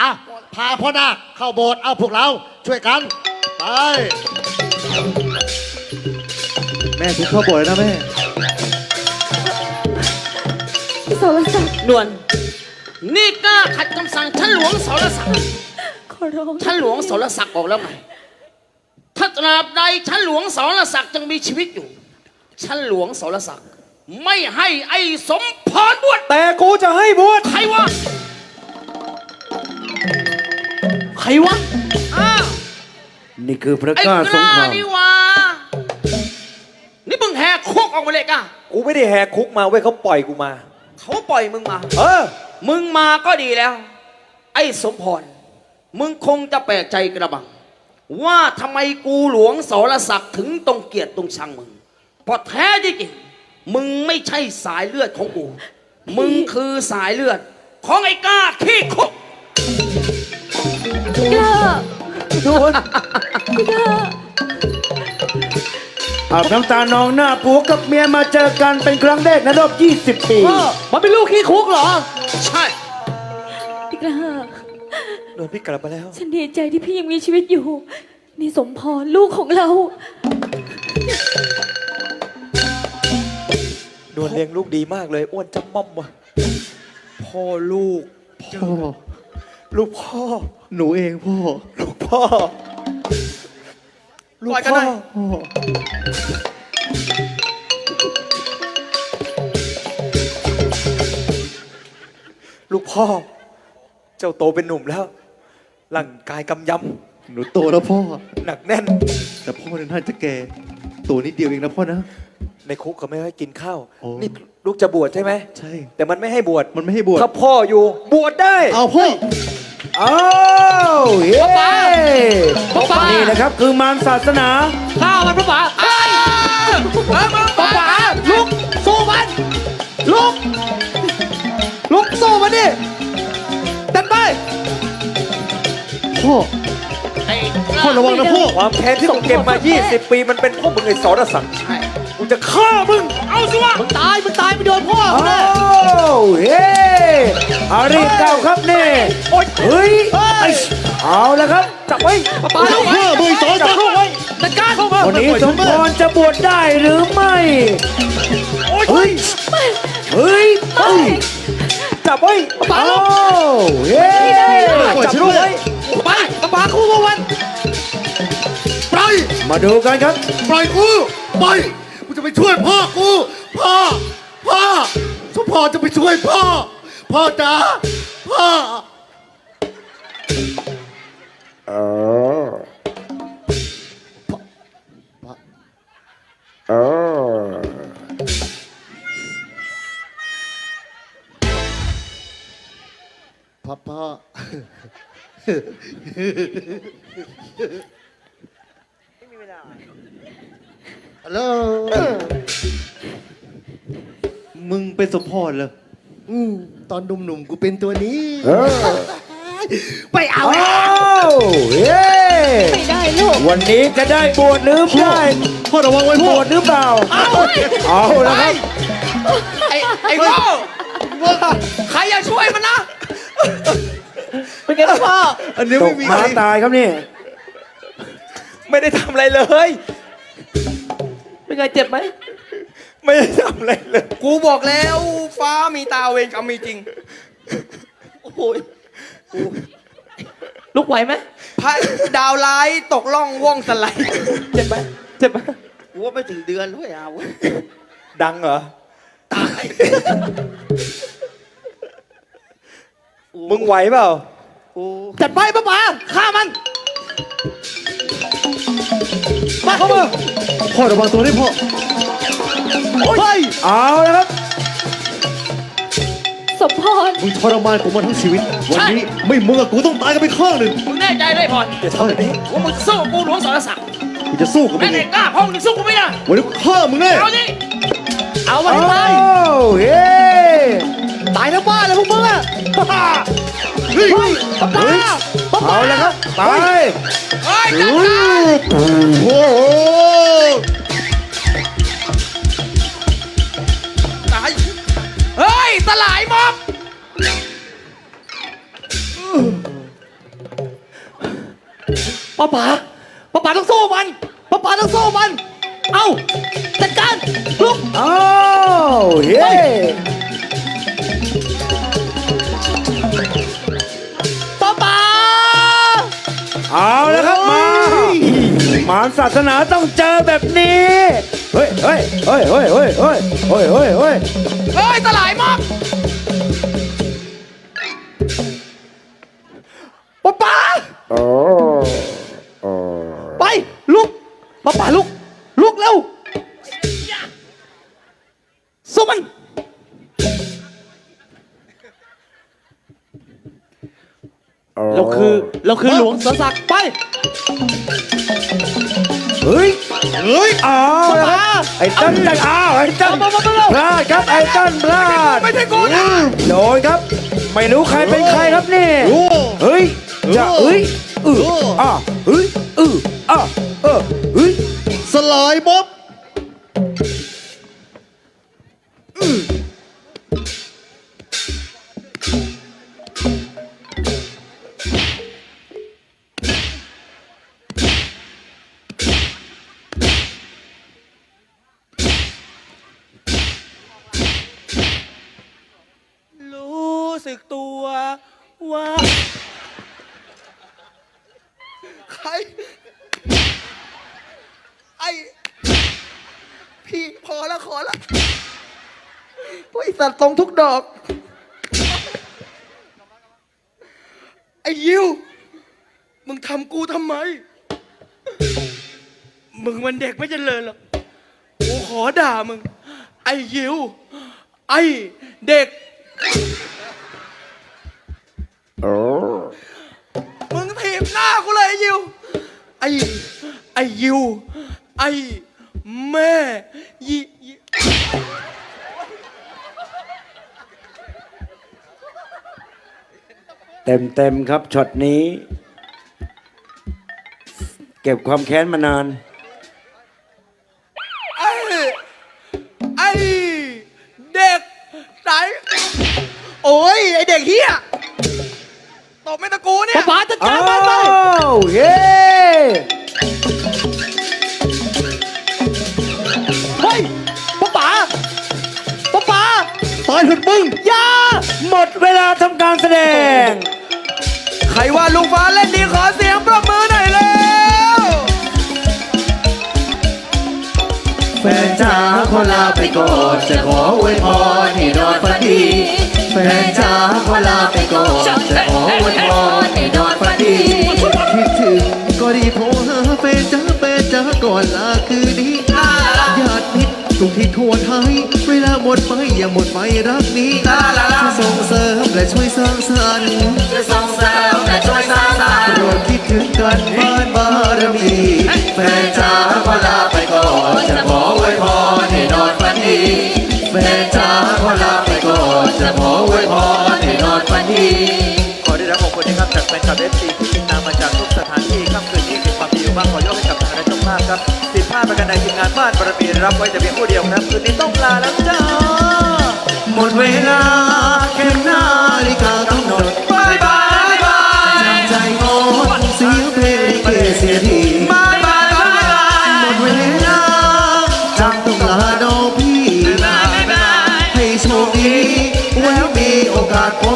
อะพาพ่อนาคเข้าโบสถ์เอาพวกเราช่วยกันไปแม่ทุกเข้าโบสถ์แล้วนะแม่พี่โสรศักดิ์นวลนี่กล้าขัดคำสั่งท่านหลวงสรศักดิ์ขอร้องท่านหลวงสรศักดิ์บอกแล้วไงถ้าตราบใดท่านหลวงสรศักดิ์ยังมีชีวิตอยู่ท่านหลวงสรศักดิ์ไม่ให้ไอ้สมพรบวชแต่กูจะให้บวชใครวะ รวะอ้าวนี่คือพระไอ้กล้ากสงคล้ารามนี่วะนี่มึงแหกคุกออกมาเลยกะกูไม่ได้แหกคุกมาเว้ยเขาปล่อยกูมา เขาปล่อยมึงมา เออ มึงมาก็ดีแล้ว ไอ้สมพร มึงคงจะแปลกใจกระบัง ว่าทำไมกูหลวงสรศักดิ์ถึงต้องเกลียดตรงชังมึงเพราะแท้จริงๆมึงไม่ใช่สายเลือดของกู มึงคือสายเลือด ของไอ้กล้าขี้คุก พี่กล้าโดนพี่กล้าอาบน้ำตานองหน้าผัวกับเมียมาเจอกันเป็นครั้งแรกในรอบ 20 ปี พ่อมันเป็นลูกขี้คุกเหรอ ใช่ พี่กล้าโดนพี่กลับมาแล้ว ฉันดีใจที่พี่ยังมีชีวิตอยู่ นี่สมพรลูกของเรา โดนเลี้ยงลูกดีมากเลย อ้วนจำม่อมว่ะ พ่อลูก พ่อ ลูกพ่อหนูเองพ่อ ลูกพ่อ ลูกปล่อยกันพ่หอน่อย พ่อ ลูกพ่อ เจ้าโตเป็นหนุ่มแล้วร่างกายกำยหนูโตแล้วพ่อำหนักแน่น แต่พ่อเนี่ยน่าจะแก่ตัวนิดเดียวเองนะพ่อนะ ในคุกเขาไม่ให้กินข้าว โอ้ นี่ลูกจะบวชใช่ไหม ใช่ แต่มันไม่ให้บวช มันไม่ให้บวช ถ้าพ่ออยู่บวชได้ เอาพ่อ อ้าวเย้ป๊าป๊า นี่นะครับคือมารศาสนา ข้าวมันพระป๋าเฮ้ยเฮ้ยมึงป๋าป๋าลุกสู้มัน ลุก ลุกสู้มันดิดันไปพ่อไอ้พ่อระวังนะพ่อความแค้นที่มึงเก็บมา 20 ปีมันเป็นเพราะมึงไอ้สรศักดิ์ใช่กู จะฆ่ามึง เอาสิวะมึงตายมึงตายไปโดนพ่ออ้าวเฮ้อารีบเก้าครับนี่โอ๊ยเฮ้ยไอ้เอาแล้วครับจับไว้ป้าป้าเพื่อมือสองจับเข้าไว้จัดการเข้ามาวันนี้สมพรจะบวชได้หรือไม่เฮ้ยเฮ้ยเฮ้ยจับไว้ป้าอ้าป้าวเฮ้จับไว้ไปป้าป้าคู่กับวันปล่อยมาดูกันครับ ปล่อยกูปล่อยกูจะ ไปช่วยพ่อกู พ่อ พ่อสมพรจะไปช่วยพ่อ พ่อจ๋าพ่อพ่อพ่อ ฮัลโหลมึงเป็นสมพรเหรออืมตอนหนุ่มๆกูเป็นตัวนี้ เออไปเอาอ้าวเฮ้ไม่ได้ลูก วันนี้จะได้บวชหรือไม่ได้พ่อระวังไว้บพ่อวชหรือเปล่า เอาแล้วครับ ไอ้ไอ้โง่ใครอย่าช่วยมันนะ เป็นไงพ่อ อันนี้ตไม่กมีม้าตายครับนี่ ไม่ได้ทำอะไรเลย เป็นไงเจ็บไหม ไม่ได้ทำอะไรเลย กูบอกแล้วฟ้ามีตาเวรกรรมมีจริง โอ้โหลุกไหวไหมพระดาวร้ายตกล่องว่องสไลด์เจ็บไหมเจ็บไหมกูว่าไม่ถึงเดือนด้วยอะเว้ยดังเหรอ ตายมึงไหวเปล่า กูจัดไปป้าป๋าฆ่ามัน มาเข้ามา พ่อระวังตัวด้วยพ่อเฮ้ยเอาแล้วครับ สมพร มึงทรมานกูมาทั้งชีวิต วันนี้ไม่มึงกับกูต้องตายกันไปข้างหนึ่งมึงแน่ใจได้พอนอย่าทำแบบนี้ว่ามึงสู้กับกูหลวงสรศักดิ์กูจะสู้กับมึแม่งงเอไอ้งกล้าพ่อมึงสู้กูไม่ได้วันนี้กูฆ่ามึงแน่เอาดิเอามาอ้ให้ตายาวเฮ้ตายทั้งบ้านเลยพวกมึงอะ เฮ้ยเฮ้ยเอาแล้วครับไปเฮ้ยจัดการโอ้โหตายเฮ้ยสลายม็อบป้าป๋าป้าป๋าต้องสู้มันป้าป๋าต้องสู้มัน เอาจัดการลุกอ้าวเฮ้ เอาแล้วครับมา มารศาสนาต้องเจอแบบนี้ เฮ้ยเฮ้ยเฮ้ยเฮ้ยเฮ้ยเฮ้ยเฮ้ยเฮ้ยเฮ้ยเฮ้ยสลายมากป้าป๋าโอ้โอ้ไป ลุกป้าป๋าลุก ลุกเร็วสู้มัน เราคือเราคือหลวงสศักดิ์ไปเฮ้ยเฮ้ยเอาแล้วครับไอ้ตั้นจังอ้าวไอ้ตั้นมามามามาพลาดครับไอ้ตั้นพลาดไม่ใช่กูนะโดนครับ ไม่รู้ใครเป็นใครครับนี่โอ้เฮ้ยจะเฮ้ยเอออะเฮ้ยเอออะเออเฮ้ยสลายม็อบรู้ สึกตัวว่าใคร ไอ้พี่พอแล้วขอละโอ้ยสัตว์ตรงทุกดอก ไอ้ยิว มึงทำกูทำไม มึงมันเด็กไม่เจริญหรอก กูขอด่ามึง ไอ้ยิว ไอ้เด็ก โอ้ มึงถีบหน้ากูเล ยไอ้ยิว ไอ้ไอ้ยิว ไอ้แม่ยิยิเต็มเต็มๆครับช็อตนี้ เก็บความแค้นมานาน ไอ้ไอ้เด็กไหนโอ้ยไอ้เด็กเฮีย ตบไม่ตะกูเนี่ย ป๋าจัดการมันไปอ้าวเย้เฮ้ยป้าป๋าป้าป๋าตายเถอะมึงอย่าหมดเวลาทำการแสดง ใครว่าลุงฟ้าเล่นดีขอเสียงปรบมือหน่อยเร็วแฟนจ๋าขอลาไปก่อนจะขออวยพรให้นอนฝันดี แฟนจ๋าขอลาไปก่อน คิดถึงก็รีบโทรหาแฟนจ๋าแฟนจ๋าก่อนลาคืนนี้ญาติมิตรทุกที่ทั่วไทยเวลาหมดไปอย่าหมดไปรักนี้จะส่งเสริมและช่วยสร้างสรรค์จะส่งเสริมและช่วยสร้างสรรค์โปรดคิดถึงกันบ้านบารมีแฟนจ๋าขอลาไปก่อนจะขออวยพรให้นอนฝันดีแฟนจ๋าขอลาไปก่อนจะขออวยพรให้นอนฝันดี นคากแฟนคลับเอฟซีที่ติดตามมาจากทุกสถานที่ค่ำคืนนี้มีความดีอยู่บ้างขอยกให้กับทางคณะเจ้าภาพครับผิดพลาดประการใดทีมงานบ้านบารมีรับไว้แต่เพียงผู้เดียวครับคืนนี้ต้องลาแล้วจ้าหมดเวลาแค่นาฬิกากำหนดบายบายบายใจงอนเสียงเพลงลิเกเสียทีบายบายบายบายหมดเวลาจำต้องลาน้อพี่ให้โชคดีแล้วมีโอกาสพบ